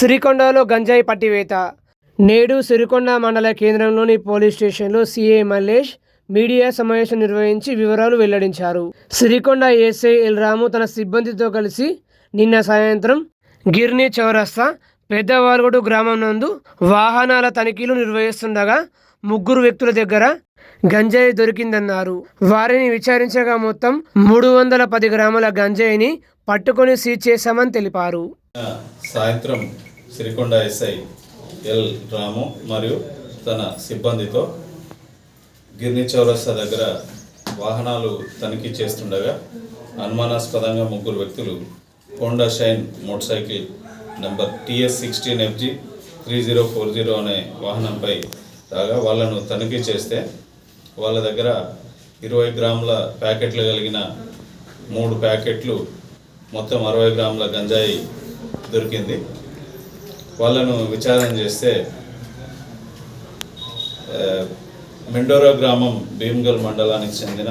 సిరికొండలో గంజాయి పట్టివేత. నేడు సిరికొండ మండల కేంద్రంలోని పోలీస్ స్టేషన్లో సీఏ మల్లేష్ మీడియా సమావేశం నిర్వహించి వివరాలు వెల్లడించారు. సిరికొండ ఎస్ఐ ఎల్ రాము తన సిబ్బందితో కలిసి నిన్న సాయంత్రం గిర్ని చౌరస్తా పెద్దవాల్గొడు గ్రామం నందు వాహనాల తనిఖీలు నిర్వహిస్తుండగా ముగ్గురు వ్యక్తుల దగ్గర గంజాయి దొరికిందన్నారు. వారిని విచారించగా మొత్తం మూడు వందల పది గ్రాముల గంజాయిని పట్టుకొని సీజ్ చేశామని తెలిపారు. సాయంత్రం సిరికొండ ఎస్ఐ ఎల్ రాము మరియు తన సిబ్బందితో గిర్ని చౌరస్తా దగ్గర వాహనాలు తనిఖీ చేస్తుండగా అనుమానాస్పదంగా ముగ్గురు వ్యక్తులు Honda Shine motorcycle number TS sixteen FG three zero four zero అనే వాహనంపై రాగా వాళ్ళను తనిఖీ చేస్తే వాళ్ళ దగ్గర ఇరవై గ్రాముల ప్యాకెట్లు కలిగిన మూడు ప్యాకెట్లు మొత్తం అరవై గ్రాముల గంజాయి దొరికింది. వాళ్ళను విచారణ చేస్తే మెండోరా గ్రామం భీమ్గల్ మండలానికి చెందిన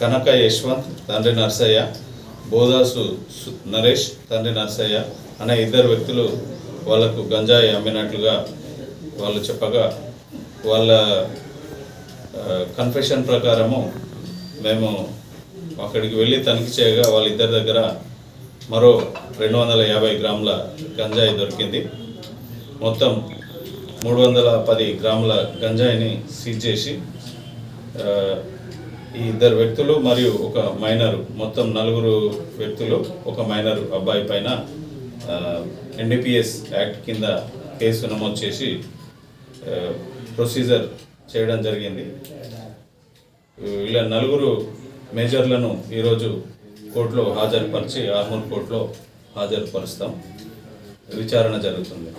కనక యశ్వంత్ తండ్రి నర్సయ్య బోదాసు నరేష్ తండ్రి నర్సయ్య అనే ఇద్దరు వ్యక్తులు వాళ్ళకు గంజాయి అమ్మినట్లుగా వాళ్ళు చెప్పగా వాళ్ళ కన్ఫెషన్ ప్రకారము మేము అక్కడికి వెళ్ళి తనిఖీ చేయగా వాళ్ళిద్దరి దగ్గర మరో రెండు వందల యాభై గ్రాముల గంజాయి దొరికింది. మొత్తం మూడు వందల పది గ్రాముల గంజాయిని సీజ్ చేసి ఈ ఇద్దరు వ్యక్తులు మరియు ఒక మైనరు మొత్తం నలుగురు వ్యక్తులు ఒక మైనరు అబ్బాయి పైన ఎన్డీపీఎస్ యాక్ట్ కింద కేసు నమోదు చేసి ప్రొసీజర్ చేయడం జరిగింది. ఇలా నలుగురు మేజర్లను ఈరోజు కోర్టులో హాజరుపరిచి ఆర్మూర్ కోర్టులో హాజరుపరుస్తాం. విచారణ జరుగుతుంది.